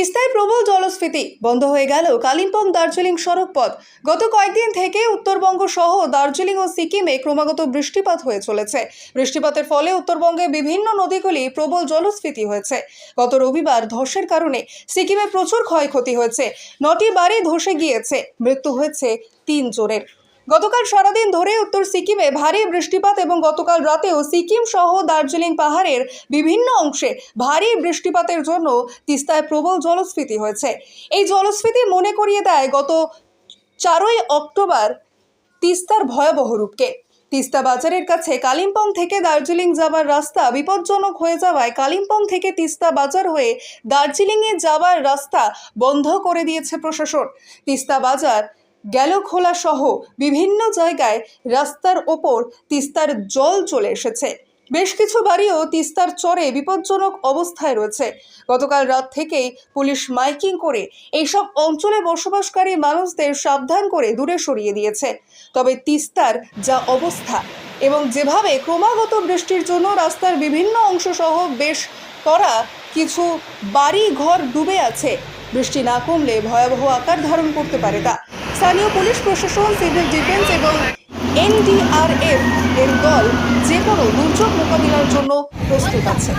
তিস্তায় প্রবল জলস্ফীতি বন্ধ হয়ে গেল কালিম্পং দার্জিলিং সড়ক পথ গত কয়েকদিন থেকে উত্তরবঙ্গ সহ দার্জিলিং ও সিকিমে ক্রমাগত বৃষ্টিপাত হয়ে চলেছে। বৃষ্টিপাতের ফলে উত্তরবঙ্গে বিভিন্ন নদীগুলি প্রবল জলস্ফীতি হয়েছে। গত রবিবার ধসের কারণে সিকিমে প্রচুর ক্ষয়ক্ষতি হয়েছে। নটি বাড়ি ধসে গিয়েছে। মৃত্যু হয়েছে তিন জনের। গতকাল সারাদিন ধরে উত্তর সিকিমে ভারী বৃষ্টিপাত এবং গতকাল রাতেও সিকিম সহ দার্জিলিং পাহাড়ের বিভিন্ন অংশে ভারী বৃষ্টিপাতের জন্য তিস্তায় প্রবল জলস্ফীতি হয়েছে। এই জলস্ফীতি মনে করিয়ে দেয় গত চারই অক্টোবর তিস্তার ভয়াবহ রূপকে। তিস্তা বাজারের কাছে কালিম্পং থেকে দার্জিলিং যাবার রাস্তা বিপজ্জনক হয়ে যাওয়ায় কালিম্পং থেকে তিস্তা বাজার হয়ে দার্জিলিংয়ে যাবার রাস্তা বন্ধ করে দিয়েছে প্রশাসন। তিস্তা বাজার গেল খোলা সহ বিভিন্ন জায়গায় রাস্তার ওপর তিস্তার জল চলে এসেছে। বেশ কিছু বাড়িও তিস্তার চরে বিপজ্জনক অবস্থায় রয়েছে। গতকাল রাত থেকেই পুলিশ মাইকিং করে এইসব অঞ্চলে বসবাসকারী মানুষদের সাবধান করে দূরে সরিয়ে দিয়েছে। তবে তিস্তার যা অবস্থা এবং যেভাবে ক্রমাগত বৃষ্টির জন্য রাস্তার বিভিন্ন অংশ সহ বেশ করা কিছু বাড়ি ঘর ডুবে আছে, বৃষ্টি না কমলে ভয়াবহ আকার ধারণ করতে পারে তা। স্থানীয় পুলিশ, প্রশাসন, সিভিল ডিফেন্স এবং এনডিআরএফ এর দল যে কোনো দুর্যোগ মোকাবিলার জন্য প্রস্তুত আছে।